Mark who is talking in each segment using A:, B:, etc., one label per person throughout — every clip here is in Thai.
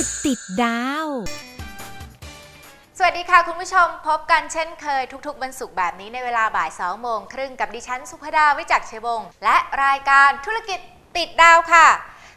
A: กิจติดดาว
B: สวัสดีค่ะคุณผู้ชมพบกันเช่นเคยทุกๆวันศุกร์แบบนี้ในเวลาบ่าย2โมงครึ่งกับดิฉันสุภดาวิจักเชยวงศ์และรายการธุรกิจติดดาวค่ะ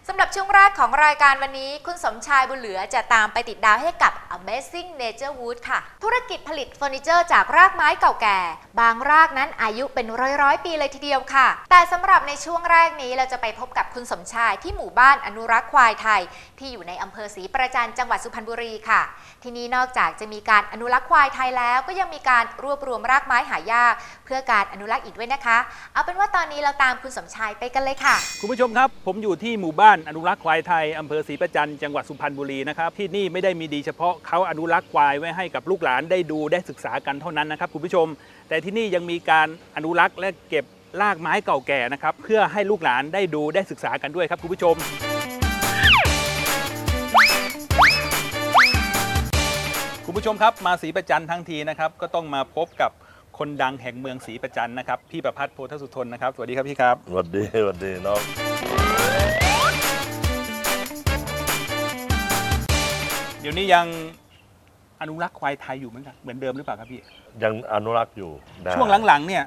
B: สำหรับช่วงแรกของรายการวันนี้ คุณสมชายบุญเหลือจะตามไปติดดาวให้กับ Amazing Nature Wood ค่ะ ธุรกิจผลิตเฟอร์นิเจอร์จากรากไม้เก่าแก่ บางรากนั้นอายุเป็นร้อยร้อยปีเลยทีเดียวค่ะ แต่สำหรับในช่วงแรกนี้เราจะไปพบกับคุณสมชายที่หมู่บ้านอนุรักษ์ควายไทย ที่อยู่ในอำเภอศรีประจันจังหวัดสุพรรณบุรีค่ะ ที่นี่นอกจากจะมีการอนุรักษ์ควายไทยแล้วก็ยังมีการรวบรวมรากไม้หายาก เพื่อการอนุรักษ์อีกด้วยนะคะ เอาเป็นว่าตอนนี้เราตามคุณสมชายไปกันเลยค่ะ
C: คุณผู้ชมครับ ผมอยู่ที่หมู่บ้านอนุรักษ์ควายไทยอำเภอศรีประจันจังหวัดสุพรรณบุรีนะครับที่นี่ไม่ได้มีดีเฉพาะเขาอนุรักษ์ควายไว้ให้กับลูกหลานได้ดูได้ศึกษากันเท่านั้นนะครับคุณผู้ชม แต่ที่นี่ยังมีการอนุรักษ์และเก็บรากไม้เก่าแก่นะครับเพื่อให้ลูกหลานได้ดูได้ศึกษากันด้วยครับคุณผู้ชม คุณผู้ชมครับมาศรีประจันทั้งทีนะครับก็ต้องมาพบกับคนดังแห่งเมืองศรีประจันนะครับพี่ประพัฒน์โพธสุทนนะครับสวัสดีครับพี่ครับ
D: สวัสดีสวัสดีน้อง
C: เดี๋ยวนี้ยังอนุรักษ์ควายไทยอยู่เหมือนกันเหมือนเดิมหรือเปล่าครับพี่
D: ยังอนุรักษ์อยู่ได้
C: ช่วงหลังๆเนี่ย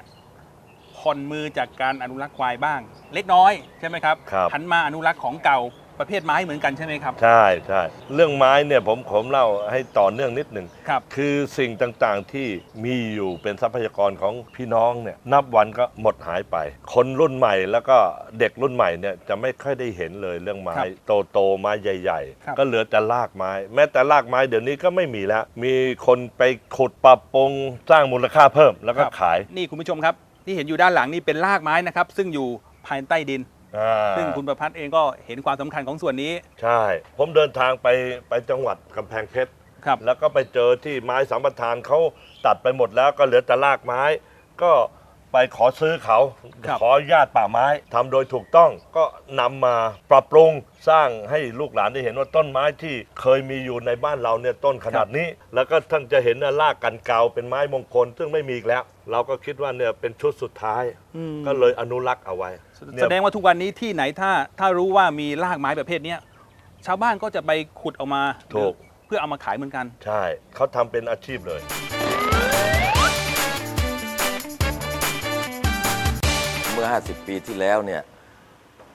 C: ผ่อนมือจากการอนุรักษ์ควายบ้าง เล็กน้อยใช่ไหมครับ
D: ครับ
C: หันมาอนุรักษ์ของเก่า ประเภทไม้เหมือนกันใช่ไหมครับ
D: ใช่ใช่เรื่องไม้เนี่ยผมผมเล่าให้ต่อเนื่องนิดหนึ่ง
C: ครับ
D: คือสิ่งต่างๆที่มีอยู่เป็นทรัพยากรของพี่น้องเนี่ยนับวันก็หมดหายไป คนรุ่นใหม่แล้วก็เด็กรุ่นใหม่เนี่ยจะไม่ค่อยได้เห็นเลยเรื่องไม้
C: ครับ
D: โตโตๆไม้ใหญ่
C: ครับ
D: ๆ ก็เหลือแต่รากไม้ แม้แต่รากไม้เดี๋ยวนี้ก็ไม่มีแล้ว มีคนไปขุดปรับปรุงสร้างมูลค่าเพิ่มแล้วก็
C: ครับ
D: ขาย
C: นี่คุณผู้ชมครับ ที่เห็นอยู่ด้านหลังนี่เป็นรากไม้นะครับ ซึ่งอยู่ภายใต้ดิน
D: อ่า
C: ซึ่งคุณประพัฒน์เองก็เห็นความสำคัญของส่วนนี้
D: ใช่ ผมเดินทางไปไปจังหวัดกำแพงเพชร
C: ครับ
D: แล้วก็ไปเจอที่ไม้สัมปทานเขาตัดไปหมดแล้วก็เหลือแต่รากไม้ ก็ ไปขอซื้อเขา
C: ครับ
D: ขออนุญาตป่าไม้ทำโดยถูกต้องก็นำมาปรับปรุงสร้างให้ลูกหลานได้เห็นว่าต้นไม้ที่เคยมีอยู่ในบ้านเราเนี่ยต้นขนาดนี้ แล้วก็ท่านจะเห็นว่ารากกันเกาเป็นไม้มงคล ซึ่งไม่มีอีกแล้ว เราก็คิดว่าเนี่ยเป็นชุดสุดท้าย
C: อืม
D: ก็เลยอนุรักษ์เอาไว้เนี่
C: แส
D: ย
C: ดงว่าทุกวันนี้ที่ไหนถ้าถ้ารู้ว่ามีรากไม้ประเภทเนี้ยชาวบ้านก็จะไปขุดเอามา
D: ถูก
C: เพื่อเอามาขายเหมือนกัน
D: ใช่เขาทำเป็นอาชีพเลย
E: มื่อ 50 ปีที่แล้วเนี่ย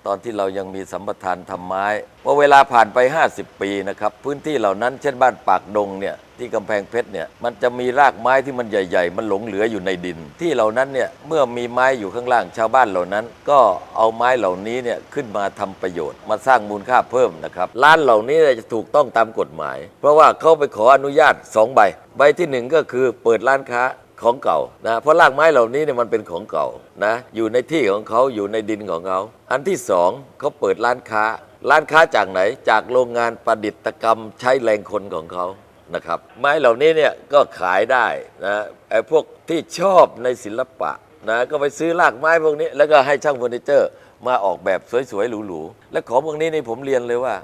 E: ตอนที่เรายังมีสัมปทานทำไม้พอเวลาผ่านไป 50 ปีนะครับพื้นที่เหล่านั้นเช่นบ้านปากดงเนี่ยที่กำแพงเพชรเนี่ยมันจะมีรากไม้ที่มันใหญ่ ๆ มันหลงเหลืออยู่ในดิน ที่เหล่านั้นเนี่ยเมื่อมีไม้อยู่ข้างล่างชาวบ้านเหล่านั้น ก็เอาไม้เหล่านี้เนี่ยขึ้นมาทำประโยชน์ มาสร้างมูลค่าเพิ่มนะครับร้านเหล่านี้จะถูกต้องตามกฎหมาย เพราะว่าเขาไปขออนุญาตสองใบ ใบที่หนึ่งก็คือเปิดร้านค้า ของเก่านะเพราะรากไม้เหล่านี้เนี่ยมันเป็นของเก่านะอยู่ในที่ของเขาอยู่ในดินของเขาอันที่สองเขาเปิดร้านค้า ร้านค้าจากไหนจากโรงงานประดิษฐกรรมใช้แรงคนของเขานะครับ ไม้เหล่านี้เนี่ยก็ขายได้นะไอ้พวกที่ชอบในศิลปะนะก็ไปซื้อรากไม้พวกนี้ แล้วก็ให้ช่างเฟอร์นิเจอร์ มาออกแบบสวยๆหรูๆและของพวกนี้นี่ผมเรียนเลยว่า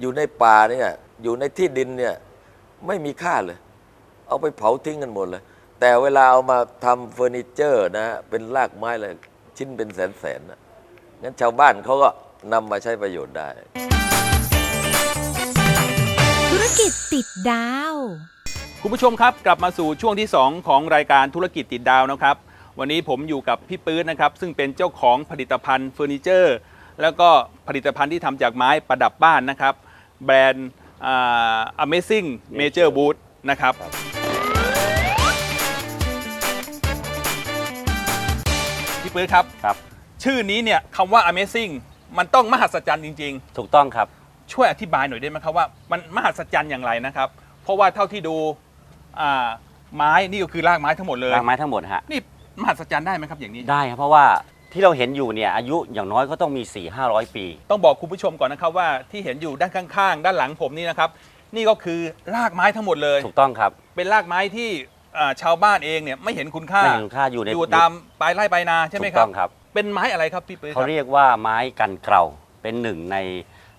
E: อยู่ในป่าเนี่ยอยู่ในที่ดินเนี่ยไม่มีค่าเลย เอาไปเผาทิ้งกันหมดเลย แต่เวลาเอามาทำเฟอร์นิเจอร์นะ เป็นรากไม้เลยชิ้นเป็นแสนแสนๆนะงั้นชาวบ้านเขาก็นำมาใช้ประโยชน์ได้
A: ธุรกิจติดดาว
C: คุณผู้ชมครับ กลับมาสู่ช่วงที่ 2 ของรายการธุรกิจติดดาวนะครับ วันนี้ผมอยู่กับพี่ปื้ดนะครับ ซึ่งเป็นเจ้าของผลิตภัณฑ์เฟอร์นิเจอร์ แล้วก็ผลิตภัณฑ์ที่ทำจากไม้ประดับบ้านนะครับ แบรนด์อ่า Amazing Major Wood นะครับ ปื้ดครับ
F: ครับ
C: ชื่อนี้เนี่ยคำว่า Amazing มันต้องมหัศจรรย์จริงๆ
F: ถูกต้องครับ
C: ช่วยอธิบายหน่อยได้ไหมครับว่ามันมหัศจรรย์อย่างไรนะครับ เพราะว่าเท่าที่ดูอ่าไม้นี่ก็คือรากไม้ทั้งหมดเลย
F: รากไม้ทั้งหมดฮะ
C: นี่มหัศจรรย์ได้ไหมครับอย่างนี้
F: ได้ครับ เพราะว่าที่เราเห็นอยู่เนี่ยอายุอย่างน้อยก็ต้องมี 4 5 0 0 ปี
C: ต้องบอกคุณผู้ชมก่อนนะครับว่าที่เห็นอยู่ด้านข้างๆ ด้านหลังผมนี่นะครับ นี่ก็คือรากไม้ทั้งหมดเลย
F: ถูกต้องครับ
C: เป็นรากไม้ที่ อ่าชาวบ้านเองเนี่ยไม่เห็นคุณค่า
F: ไม่เห็นคุณค่าอยู่ใน
C: อยู่ตามปลายไร่ปลายนาใช่ไหม
F: ถูก
C: ครั
F: ต้
C: บ
F: องครับ
C: เป็นไม้อะไรครับพี่ปื้อค
F: เขา
C: รับ
F: เรียกว่าไม้กันเกลาเป็นหนึ่งใน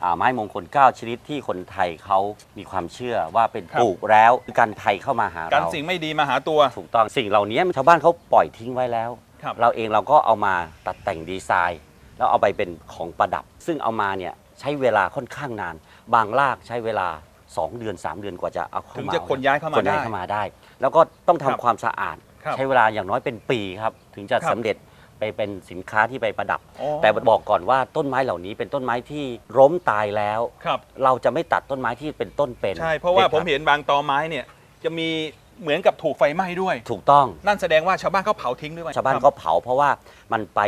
F: อ่าไม้มงคล 9 ชนิดที่คนไทยเขามีความเชื่อว่าเป็นปลูกแล้วกันภัยเข้ามาหา
C: การ
F: เรา
C: สิ่งไม่ดีมาหาตัว
F: ถูกต้องสิ่งเหล่านี้ชาวบ้านเขาปล่อยทิ้งไว้แล้ว
C: ครับ
F: เราเองเราก็เอามาตัดแต่งดีไซน์ แล้วเอาไปเป็นของประดับ ซึ่งเอามาเนี่ยใช้เวลาค่อนข้างนาน บางรากใช้เวลา 2 เดือน 3 เดือนกว่าจะเอาเข้า
C: ถึง
F: มา
C: จะขนย้ายเข้ามา
F: ขนย้าย
C: ได้
F: เข้ามาได้ แล้วก็ต้องทำ
C: ครับ
F: ความสะอาด
C: ครับ
F: ใช้เวลาอย่างน้อยเป็นปีครับ ถึงจะ
C: ครับ
F: สำเร็จไปเป็นสินค้าที่ไปประดับ
C: อ๋อ
F: แต่บอกก่อนว่าต้นไม้เหล่านี้เป็นต้นไม้ที่ล้มตายแล้ว
C: ครับ
F: เราจะไม่ตัดต้นไม้ที่เป็นต้นเป็น
C: ใช่เพราะว่า
F: ด็ด
C: ผม
F: ขด
C: เห็นบางตอไม้เนี่ยจะมีเหมือนกับถูกไฟไหม้ด้วย
F: ถูกต้อง
C: นั่นแสดงว่าชาวบ้านเขาเผาทิ้งด้วย
F: ชาวบ้าน
C: ครับ
F: ก็เผาเพราะว่ามันไป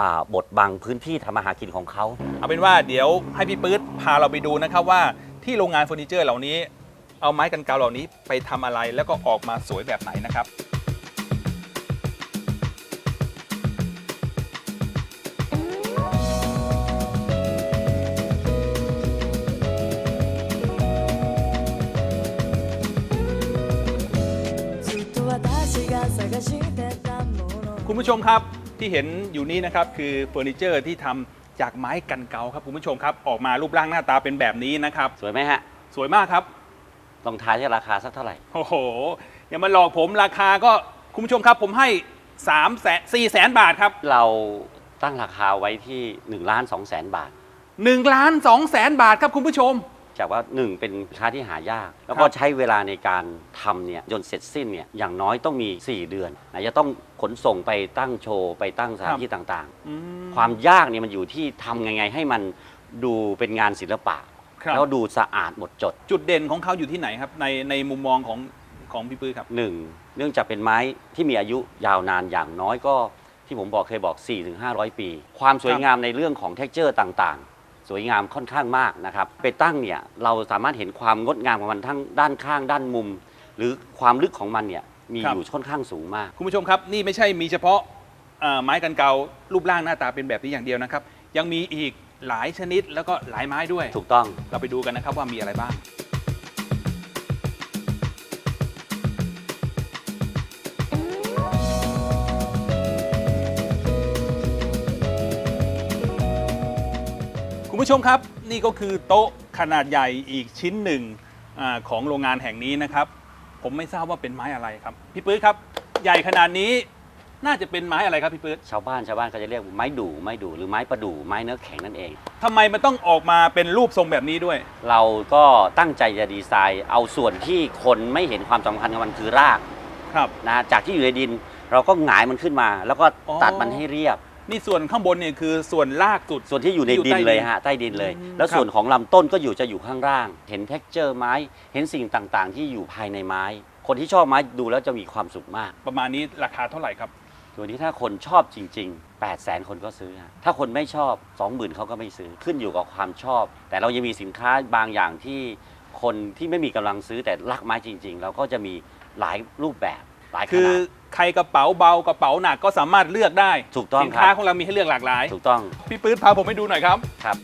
F: อ่าบดบังพื้นที่ทำมาหากินของเขา
C: เอาเป็นว่าเดี๋ยวให้พี่ปื๊ดพาเราไปดูนะครับว่า ที่โรงงานเฟอร์นิเจอร์เหล่านี้ เอาไม้กันเกาเหล่านี้ไปทำอะไรแล้วก็ออกมาสวยแบบไหนนะครับคุณผู้ชมครับที่เห็นอยู่นี้นะครับคือเฟอร์นิเจอร์ที่ทำ จากไม้กันเกาครับคุณผู้ชมครับออกมารูปร่างหน้าตาเป็นแบบนี้นะครับ
F: สวยไหมฮะ
C: สวยมากครับ
F: ลองทายที่ราคาสักเท่าไหร่
C: โอ้โหอย่ามาหลอกผมราคาก็คุณผู้ชมครับ ผมให้3แสนสี่แสนบาทครับ
F: เราตั้งราคาไว้ที่1ล้าน2แสนบาท
C: 1ล้าน2แสนบาทครับคุณผู้ชม
F: จากว่า1เป็นสินค้าที่หายาก แล้วก็
C: ครับ
F: ใช้เวลาในการทำเนี่ยจนเสร็จสิ้นเนี่ยอย่างน้อยต้องมี 4 เดือนไหนจะต้องขนส่งไปตั้งโชว์ไปตั้งสถานที่ต่าง
C: อืม
F: ๆ ความยากเนี่ยมันอยู่ที่ทำยังไงให้มันดูเป็นงานศิลปะ
C: ครับ
F: แล้วดูสะอาดหมดจด
C: จุดเด่นของเขาอยู่ที่ไหนครับ ในในมุมมองของของพี่ปื้อครับ
F: หนึ่งเนื่องจากเป็นไม้ที่มีอายุยาวนานอย่างน้อยก็ที่ผมบอกเคยบอก 4-500 ปี ความสวยงามในเรื่องของเท็กเจอร์ต่างๆ สวยงามค่อนข้างมากนะครับ ไปตั้งเนี่ยเราสามารถเห็นความงดงามของมันทั้งด้านข้าง ด้านมุม หรือความลึกของมันเนี่ยมี
C: ครับ
F: อยู่ค่อนข้างสูงมาก
C: คุณผู้ชมครับ นี่ไม่ใช่มีเฉพาะเอ่อไม้กันเการูปร่างหน้าตาเป็นแบบนี้อย่างเดียวนะครับ ยังมีอีกหลายชนิดแล้วก็หลายไม้ด้วย
F: ถูกต้อง
C: เราไปดูกันนะครับว่ามีอะไรบ้าง ผู้ชมครับนี่ก็คือโต๊ะขนาดใหญ่อีกชิ้นหนึ่งอาของโรงงานแห่งนี้นะครับ ผมไม่ทราบว่าเป็นไม้อะไรครับ พี่ปื้ดครับ ใหญ่ขนาดนี้น่าจะเป็นไม้อะไรครับพี่ปื้ด
F: ชาวบ้านชาวบ้านเขาจะเรียกไม้ดู่ไม้ดู่หรือไม้ประดู่ไม้เนื้อแข็งนั่นเอง
C: ทำไมมันต้องออกมาเป็นรูปทรงแบบนี้ด้วย
F: เราก็ตั้งใจจะดีไซน์ เอาส่วนที่คนไม่เห็นความสำคัญของมันคือราก
C: ครับ
F: นะจากที่อยู่ในดิน เราก็หงายมันขึ้นมา แล้วก็
C: อ๋อ
F: ตัดมันให้เรียบ
C: นี่ส่วนข้างบนเนี่ยคือส่วนลากสุด
F: ส่วนที่อยู่ใน
C: อยู่
F: ดิน
C: ใต้
F: เลย
C: ดิน
F: ฮะใต้ดินเลย
C: อืม
F: แล้ว
C: ครับ
F: ส่วนของลำต้นก็อยู่จะอยู่ข้างล่าง เห็นเท็กเจอร์ไม้ เห็นสิ่งต่างๆ ที่อยู่ภายในไม้ คนที่ชอบไม้ดูแล้วจะมีความสุขมาก
C: ประมาณนี้ราคาเท่าไหร่ครับ
F: ตัวนี้ถ้าคนชอบจริง ๆ 8 0 0แสนคนก็ซื้อฮะถ้าคนไม่ชอบ 20,000เขาก็ไม่ซื้อขึ้นอยู่กับความชอบ แต่เรายังมีสินค้าบางอย่างที่คนที่ไม่มีกำลังซื้อแต่รักไม้จริง ๆ เราก็จะมีหลายรูปแบบ หลาย
C: คือใครกระเป๋าเบากระเป๋าหนักก็สามารถเลือกได้
F: ถูกต้อง
C: สินค้าของเรามีให้เลือกหลากหลาย
F: ถูกต้อง
C: พี่ปื๊ดพาผมไปดูหน่อยครับ
F: ครับ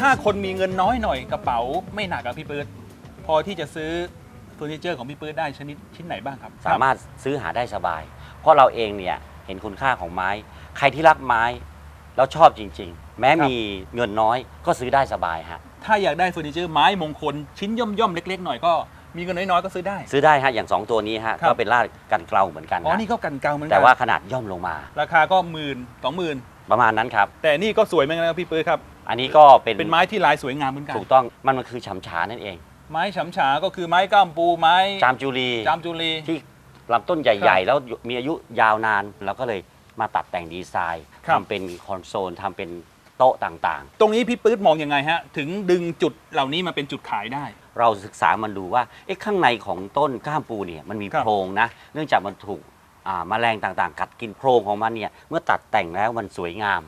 C: ถ้าคนมีเงินน้อยหน่อยกระเป๋าไม่หนักอะพี่ปื๊ดพอที่จะซื้อ เฟอร์นิเจอร์ของพี่ปื๊ดได้ชนิดชิ้นไหนบ้างครับ
F: สามารถซื้อหาได้สบาย เพราะเราเองเนี่ยเห็นคุณค่าของไม้ ใครที่รักไม้แล้วชอบจริง ๆ แม้มีเงินน้อยก็ซื้อได้สบายฮะ
C: ถ้าอยากได้เฟอร์นิเจอร์ไม้มงคลชิ้นย่อมย่อมๆเล็ก ๆ หน่อยก็มีเงินน้อยๆก็ซื้อได้
F: ซื้อได้ฮะ อย่าง 2 ตัวนี้ฮะ
C: ครับ
F: ก็เป็นลาดกันเกลาเหมือนกัน
C: อ๋อ
F: ฮะ
C: นี่ก็กันเกาเหมือนกั
F: แต่ว่าขนาดย่อมลงมา
C: ราคาก็หมื่นสองหมื่น
F: ประมาณนั้นครับ
C: แต่นี่ก็สวยเหมือนกันนะครับพี่ปื๊ดครับ
F: อันนี้ก็เป็น
C: เป็นไม้ที่ลายสวยงามเหมือนกัน
F: ถูกต้องมันมันคือฉำฉานั่นเอง
C: ไม้ฉำฉาก็คือไม้ก้ามปูไม้
F: จามจุลี
C: จามจุลี
F: ที่ลำต้นใหญ่ๆ แล้วมีอายุยาวนานเราก็เลยมาตัดแต่งดีไซน์
C: ครับ
F: ทำเป็นคอนโซลทำเป็นโต๊ะต่างๆ
C: ตรงนี้พี่ปื๊ดมองยังไงฮะ ถึงดึงจุดเหล่านี้มาเป็นจุดขายได้
F: เราศึกษามันดูว่าเอ๊ะข้างในของต้นก้ามปูเนี่ยมันมี
C: ครับ
F: โพรงนะ เนื่องจากมันถูกอ่าแมลงต่างๆ กัดกินโพรงของมันเนี่ยเมื่อตัดแต่งแล้วมันสวยงาม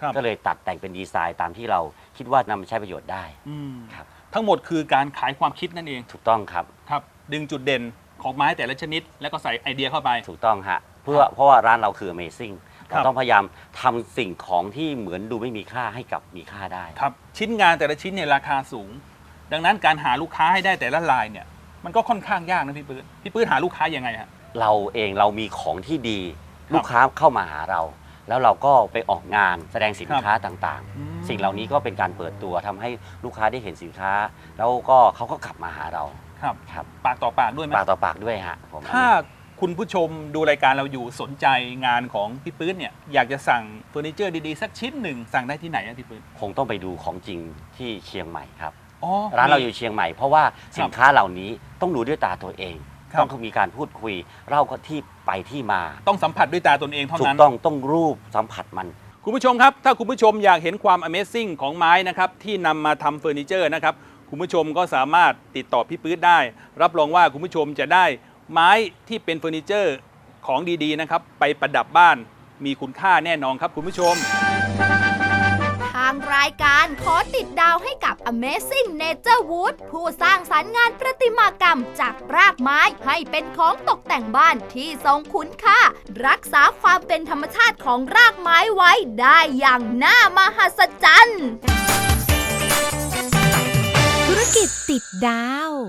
C: ครับ
F: ก็เลยตัดแต่งเป็นดีไซน์ตามที่เราคิดว่านำมาใช้ประโยชน์ได้
C: อืม
F: ครับ
C: ทั้งหมดคือการขายความคิดนั่นเอง
F: ถูกต้องครับ
C: ครับ ดึงจุดเด่นของไม้แต่ละชนิด แล้วก็ใส่ไอเดียเข้าไป
F: ถูกต้องฮะเพื่อเพราะว่าร้านเราคือ Amazing
C: ครับ
F: เราต้องพยายามทำสิ่งของที่เหมือนดูไม่มีค่าให้กับมีค่าได้
C: ครับชิ้นงานแต่ละชิ้นเนี่ยราคาสูง ดังนั้นการหาลูกค้าให้ได้แต่ละลายเนี่ยมันก็ค่อนข้างยากนะพี่ปื๊ดพี่ปื๊ดหาลูกค้ายังไงฮะ
F: เราเองเรามีของที่ดี
C: ครับ
F: ลูกค้าเข้ามาหาเรา แล้วเราก็ไปออกงานแสดงสิน
C: ครับ
F: ค้าต่าง
C: อืม
F: ๆ สิ่งเหล่านี้ก็เป็นการเปิดตัวทำให้ลูกค้าได้เห็นสินค้า แล้วก็เขาก็กลับมาหาเรา
C: ครับ
F: ครับ
C: ปากต่อปากด้วยไหม
F: ปากต่อปากด้วยฮะผม
C: ถ้าคุณผู้ชมดูรายการเราอยู่สนใจงานของพี่ปื้นเนี่ยอยากจะสั่งเฟอร์นิเจอร์ดีๆ สักชิ้นหนึ่งสั่งได้ที่ไหนอะพี่ปื้น
F: คงต้องไปดูของจริงที่เชียงใหม่ครับ
C: อ๋อ
F: ร้านเราอยู่เชียงใหม่เพราะว่าสินค้าเหล่านี้ต้องดูด้วยตาตัวเอง
C: ครับ
F: ต้องมีการพูดคุยเล่าก็ที่ไปที่มา
C: ต้องสัมผัสด้วยตาตนเองเท่า
F: ถู
C: นั้
F: ก
C: น
F: ต้องต้องรูปสัมผัสมัน
C: คุณผู้ชมครับ ถ้าคุณผู้ชมอยากเห็นความ Amazing ของไม้นะครับ ที่นำมาทำเฟอร์นิเจอร์นะครับ คุณผู้ชมก็สามารถติดต่อพี่ปื๊ดได้ รับรองว่าคุณผู้ชมจะได้ไม้ที่เป็นเฟอร์นิเจอร์ของดีๆนะครับ ไปประดับบ้านมีคุณค่าแน่นอนครับคุณผู้ชมา
A: ยการขอติดดาวให้กับ Amazing Nature Wood ผู้สร้างสรรค์งานประติมากรรมจากรากไม้ให้เป็นของตกแต่งบ้านที่ทรงคุณค่า รักษาความเป็นธรรมชาติของรากไม้ไว้ได้อย่างน่ามหัศจรรย์ ธุรกิจติดดาว